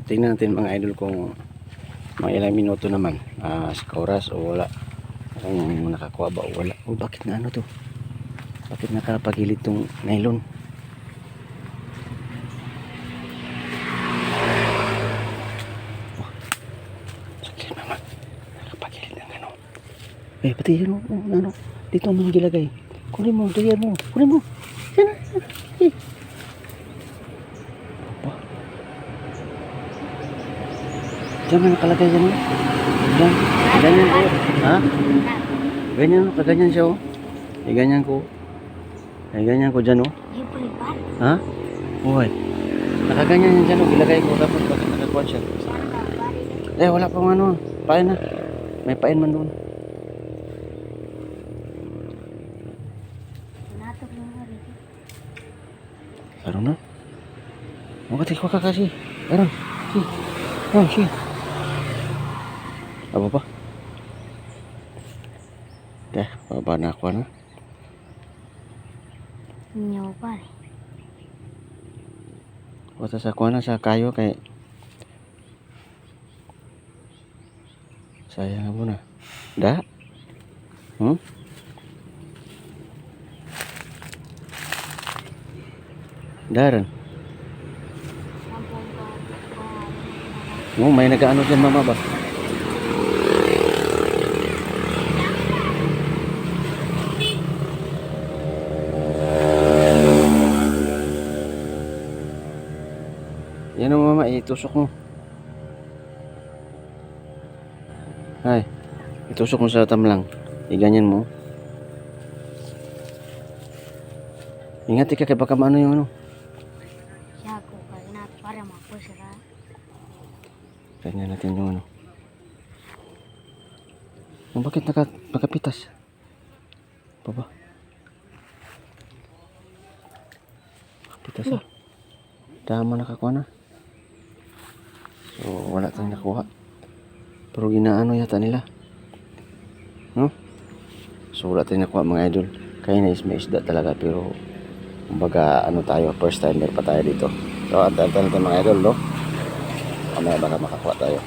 So, tingnan natin mga idol kung mga ilang minuto naman. Ah, sa oras o wala. Kung nakakuha ba o wala. O bakit na ano to? Bakit nakapagilid tong nylon? Oh. Ano. Eh, pati yun. Oh, ano. Dito mo gilagay. Kunin mo. Diyan mo. Kunin mo. Yan na. Eh. Apa? Diyan mo nakalagay yan. Diyan. Ganyan ko. Ha? Ganyan. Kaganyan siya o. Eh, ganyan ko. Eh, ganyan ko dyan o. Lipan-lipan. Ha? Uy. Nakaganyan yan dyan o. Ilagay ko. Dapat bakit nakakuha siya. Na. Eh, wala pang ano. Pain na. May pain man doon. Meron na. Makati ko ka kasi. Meron. Si. Oh, si. Apa pa? Dah, baba na ako na. Nyaw pare. Wata sa kuha na sa kayo kay Sayang na. Da? Hmm? Daran. Oh, may nag-ano dyan mama ba? Yan o mama, itusok mo. Ay, itusok mo sa tamlang. Iganyan mo. Ingat ka kay baka maano yung ano. Siya ko kaya na para mapusira. Ganyan natin yung ano. Oh, bakit naka, nakapitas? Baba. Nakapitas ah. Dama nakakuha na. So, wala tayong nakuha. Pero ginaano yata nila. No? So, wala tayong nakuha mga idol. Kaya na is may isda talaga pero kumbaga ano tayo, first timer pa tayo dito. So, antay-antay natin mga idol, no? Mamaya baka makakuha tayo.